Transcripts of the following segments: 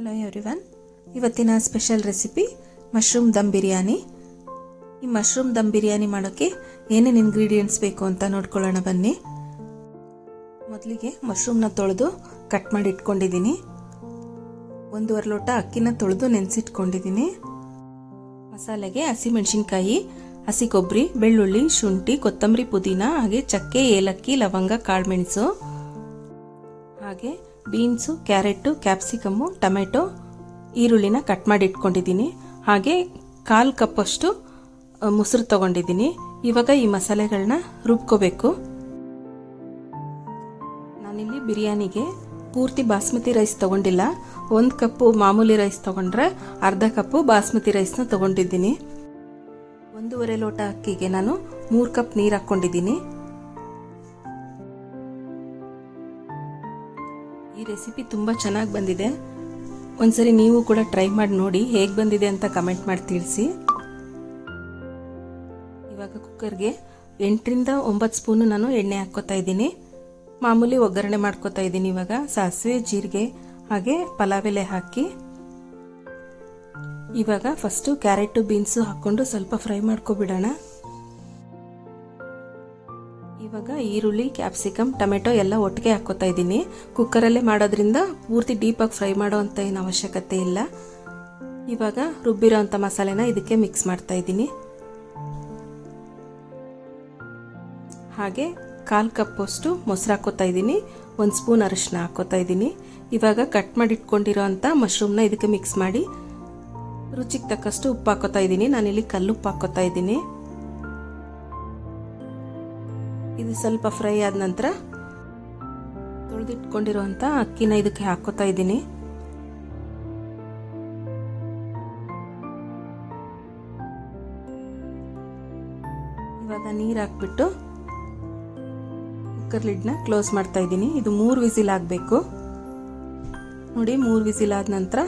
Hello everyone ಇವತ್ತಿನ special recipe mushroom dum biryani ಈ mushroom dum biryani ಮಾಡೋಕ್ಕೆ ಏನೇನು ಇಂಗ್ರೀಡಿಯೆಂಟ್ಸ್ ಬೇಕು ಅಂತ ನೋಡ್ಕೊಳ್ಳೋಣ ಬನ್ನಿ. ಮೊದಲಿಗೆ ಮಶ್ರೂಮ್ನ ತೊಳೆದು ಕಟ್ ಮಾಡಿ ಇಟ್ಕೊಂಡಿದ್ದೀನಿ. ಒಂದೂವರೆ ಲೋಟ ಅಕ್ಕಿನ ತೊಳೆದು ನೆನೆಸಿಟ್ಕೊಂಡಿದ್ದೀನಿ. ಮಸಾಲೆಗೆ ಹಸಿಮೆಣಸಿನ್ಕಾಯಿ, ಹಸಿ ಕೊಬ್ಬರಿ ಬೆಳ್ಳುಳ್ಳಿ, ಶುಂಠಿ, ಕೊತ್ತಂಬರಿ ಪುದೀನ ಹಾಗೆ ಚಕ್ಕೆ, ಏಲಕ್ಕಿ, ಲವಂಗ ಕಾಳುಮೆಣಸು ಹಾಗೆ ಬೀನ್ಸು ಕ್ಯಾರೆಟು ಕ್ಯಾಪ್ಸಿಕಮ್ಮು, ಟೊಮೆಟೊ, ಈರುಳ್ಳಿನ ಕಟ್ ಮಾಡಿ ಇಟ್ಕೊಂಡಿದ್ದೀನಿ. ಹಾಗೆ ಕಾಲು ಕಪ್ಪಷ್ಟು ಮೊಸರು ತಗೊಂಡಿದ್ದೀನಿ. ಇವಾಗ ಈ ಮಸಾಲೆಗಳನ್ನ ರುಬ್ಕೋಬೇಕು. ನಾನಿಲ್ಲಿ ಬಿರಿಯಾನಿಗೆ ಪೂರ್ತಿ ಬಾಸ್ಮತಿ ರೈಸ್ ತಗೊಂಡಿಲ್ಲ. ಒಂದು ಕಪ್ಪು ಮಾಮೂಲಿ ರೈಸ್ ತಗೊಂಡ್ರೆ ಅರ್ಧ ಕಪ್ಪು ಬಾಸ್ಮತಿ ರೈಸ್ನ ತಗೊಂಡಿದ್ದೀನಿ. ಒಂದೂವರೆ ಲೋಟ ಅಕ್ಕಿಗೆ ನಾನು ಮೂರು ಕಪ್ ನೀರು ಹಾಕ್ಕೊಂಡಿದ್ದೀನಿ. ಈ ರೆಸಿಪಿ ತುಂಬ ಚೆನ್ನಾಗಿ ಬಂದಿದೆ. ಒಂದ್ಸರಿ ನೀವು ಕೂಡ ಟ್ರೈ ಮಾಡಿ ನೋಡಿ ಹೇಗೆ ಬಂದಿದೆ ಅಂತ ಕಮೆಂಟ್ ಮಾಡಿ ತಿಳಿಸಿ. ಇವಾಗ ಕುಕ್ಕರ್ಗೆ ಎಂಟರಿಂದ ಒಂಬತ್ತು ಸ್ಪೂನು ನಾನು ಎಣ್ಣೆ ಹಾಕ್ಕೋತಾ ಇದ್ದೀನಿ. ಮಾಮೂಲಿ ಒಗ್ಗರಣೆ ಮಾಡ್ಕೋತಾ ಇದ್ದೀನಿ ಇವಾಗ. ಸಾಸಿವೆ, ಜೀರಿಗೆ, ಹಾಗೆ ಪಲಾವ್ ಎಲೆ ಹಾಕಿ. ಇವಾಗ ಫಸ್ಟು ಕ್ಯಾರೆಟು ಬೀನ್ಸು ಹಾಕ್ಕೊಂಡು ಸ್ವಲ್ಪ ಫ್ರೈ ಮಾಡ್ಕೊಬಿಡೋಣ. ಇವಾಗ ಈರುಳ್ಳಿ ಕ್ಯಾಪ್ಸಿಕಮ್ ಟೊಮೆಟೊ ಎಲ್ಲ ಒಟ್ಟಿಗೆ ಹಾಕೋತಾ ಇದ್ದೀನಿ. ಕುಕ್ಕರಲ್ಲೇ ಮಾಡೋದ್ರಿಂದ ಪೂರ್ತಿ ಡೀಪಾಗಿ ಫ್ರೈ ಮಾಡೋ ಅಂತ ಏನು ಅವಶ್ಯಕತೆ ಇಲ್ಲ. ಇವಾಗ ರುಬ್ಬಿರೋ ಅಂಥ ಮಸಾಲೆನ ಇದಕ್ಕೆ ಮಿಕ್ಸ್ ಮಾಡ್ತಾ ಇದ್ದೀನಿ. ಹಾಗೆ ಕಾಲು ಕಪ್ಪಷ್ಟು ಮೊಸರು ಹಾಕೋತಾ ಇದ್ದೀನಿ. ಒಂದು ಸ್ಪೂನ್ ಅರಿಶಿನ ಹಾಕೋತಾ ಇದ್ದೀನಿ. ಇವಾಗ ಕಟ್ ಮಾಡಿ ಇಟ್ಕೊಂಡಿರೋ ಅಂಥ ಮಶ್ರೂಮ್ನ ಇದಕ್ಕೆ ಮಿಕ್ಸ್ ಮಾಡಿ ರುಚಿಗೆ ತಕ್ಕಷ್ಟು ಉಪ್ಪು ಹಾಕೋತಾ ಇದ್ದೀನಿ. ನಾನಿಲ್ಲಿ ಕಲ್ಲುಪ್ಪು ಹಾಕೋತಾ ಇದ್ದೀನಿ. ಇದು ಸ್ವಲ್ಪ ಫ್ರೈ ಆದ ನಂತರ ತೊಳೆದಿಟ್ಕೊಂಡಿರುವಂಥ ಅಕ್ಕಿನ ಇದಕ್ಕೆ ಹಾಕೋತಾ ಇದ್ದೀನಿ. ಇವಾಗ ನೀರು ಹಾಕ್ಬಿಟ್ಟು ಕುಕ್ಕರ್ ಲಿಡ್ನ ಕ್ಲೋಸ್ ಮಾಡ್ತಾ ಇದ್ದೀನಿ. ಇದು ಮೂರು ವಿಸಿಲ್ ಆಗಬೇಕು. ನೋಡಿ, ಮೂರು ವಿಸಿಲ್ ಆದ ನಂತರ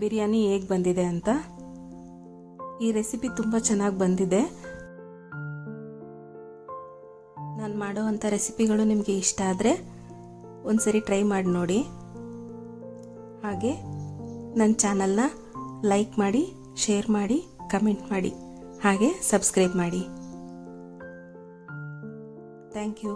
ಬಿರಿಯಾನಿ ಹೇಗೆ ಬಂದಿದೆ ಅಂತ. ಈ ರೆಸಿಪಿ ತುಂಬ ಚೆನ್ನಾಗಿ ಬಂದಿದೆ. ನಾನು ಮಾಡೋವಂಥ ರೆಸಿಪಿಗಳು ನಿಮಗೆ ಇಷ್ಟ ಆದರೆ ಒಂದ್ಸರಿ ಟ್ರೈ ಮಾಡಿ ನೋಡಿ. ಹಾಗೆ ನನ್ನ ಚಾನಲ್ನ ಲೈಕ್ ಮಾಡಿ, ಶೇರ್ ಮಾಡಿ, ಕಮೆಂಟ್ ಮಾಡಿ, ಹಾಗೆ ಸಬ್ಸ್ಕ್ರೈಬ್ ಮಾಡಿ. Thank you.